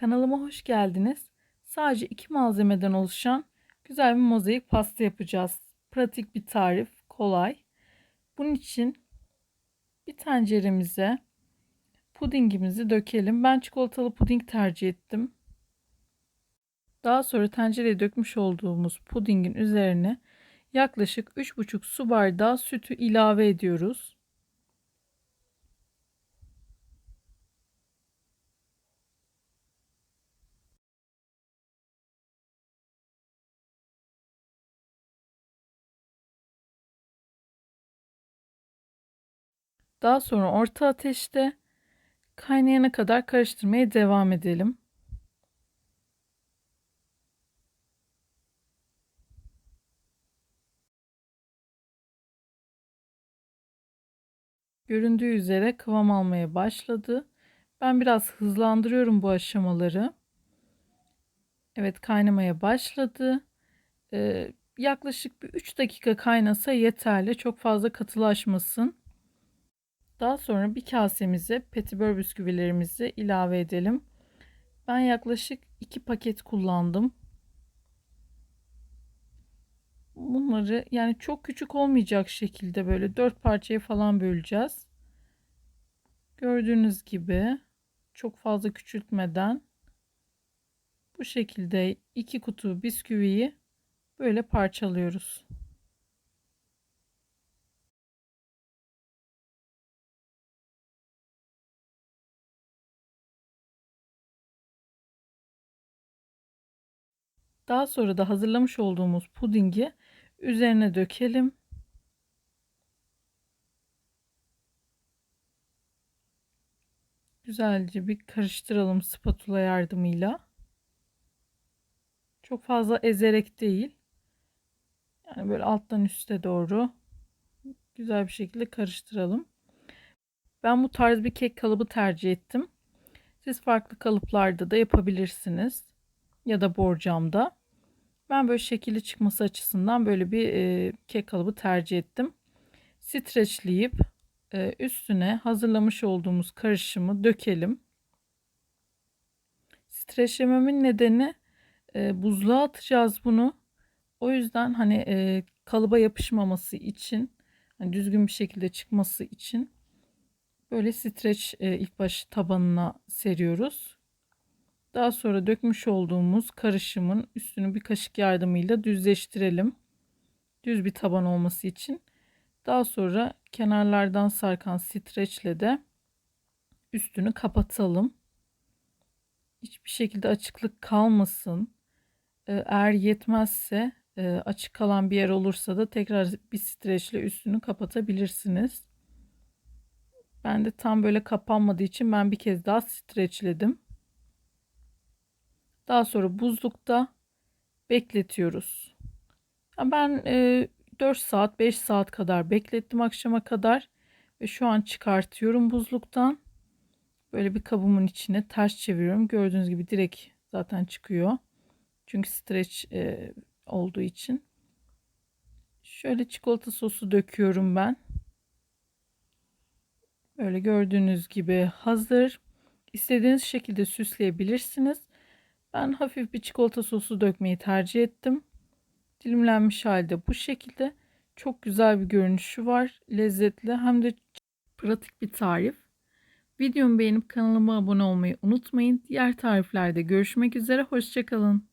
Kanalıma hoş geldiniz. Sadece iki malzemeden oluşan güzel bir mozaik pasta yapacağız. Pratik bir tarif, kolay. Bunun için bir tenceremize pudingimizi dökelim. Ben çikolatalı puding tercih ettim. Daha sonra tencereye dökmüş olduğumuz pudingin üzerine yaklaşık 3,5 su bardağı sütü ilave ediyoruz. Daha sonra orta ateşte kaynayana kadar karıştırmaya devam edelim. Göründüğü üzere kıvam almaya başladı. Ben biraz hızlandırıyorum bu aşamaları. Evet kaynamaya başladı. Ee, yaklaşık bir 3 dakika kaynasa yeterli. Çok fazla katılaşmasın. Daha sonra bir kasemize petibör bisküvilerimizi ilave edelim. Ben yaklaşık 2 paket kullandım. Bunları yani çok küçük olmayacak şekilde böyle 4 parçaya falan böleceğiz. Gördüğünüz gibi çok fazla küçültmeden bu şekilde iki kutu bisküviyi böyle parçalıyoruz. Daha sonra da hazırlamış olduğumuz pudingi üzerine dökelim. Güzelce bir karıştıralım spatula yardımıyla. Çok fazla ezerek değil. Yani böyle alttan üste doğru güzel bir şekilde karıştıralım. Ben bu tarz bir kek kalıbı tercih ettim. Siz farklı kalıplarda da yapabilirsiniz. Ya da borcamda. Ben böyle şekilli çıkması açısından böyle bir e, kek kalıbı tercih ettim. Streçleyip e, üstüne hazırlamış olduğumuz karışımı dökelim. Streçlememin nedeni e, buzluğa atacağız bunu. O yüzden hani e, kalıba yapışmaması için hani düzgün bir şekilde çıkması için böyle streç e, ilk baş tabanına seriyoruz. Daha sonra dökmüş olduğumuz karışımın üstünü bir kaşık yardımıyla düzleştirelim. Düz bir taban olması için. Daha sonra kenarlardan sarkan streçle de üstünü kapatalım. Hiçbir şekilde açıklık kalmasın. Ee, eğer yetmezse e, açık kalan bir yer olursa da tekrar bir streçle üstünü kapatabilirsiniz. Ben de tam böyle kapanmadığı için ben bir kez daha streçledim. Daha sonra buzlukta bekletiyoruz. Ben e, 4 saat 5 saat kadar beklettim akşama kadar. Ve şu an çıkartıyorum buzluktan. Böyle bir kabımın içine ters çeviriyorum. Gördüğünüz gibi direkt zaten çıkıyor. Çünkü streç e, olduğu için. Şöyle çikolata sosu döküyorum ben. Böyle gördüğünüz gibi hazır. İstediğiniz şekilde süsleyebilirsiniz. Ben hafif bir çikolata sosu dökmeyi tercih ettim. Dilimlenmiş halde bu şekilde. Çok güzel bir görünüşü var. Lezzetli hem de pratik bir tarif. Videomu beğenip kanalıma abone olmayı unutmayın. Diğer tariflerde görüşmek üzere. Hoşçakalın.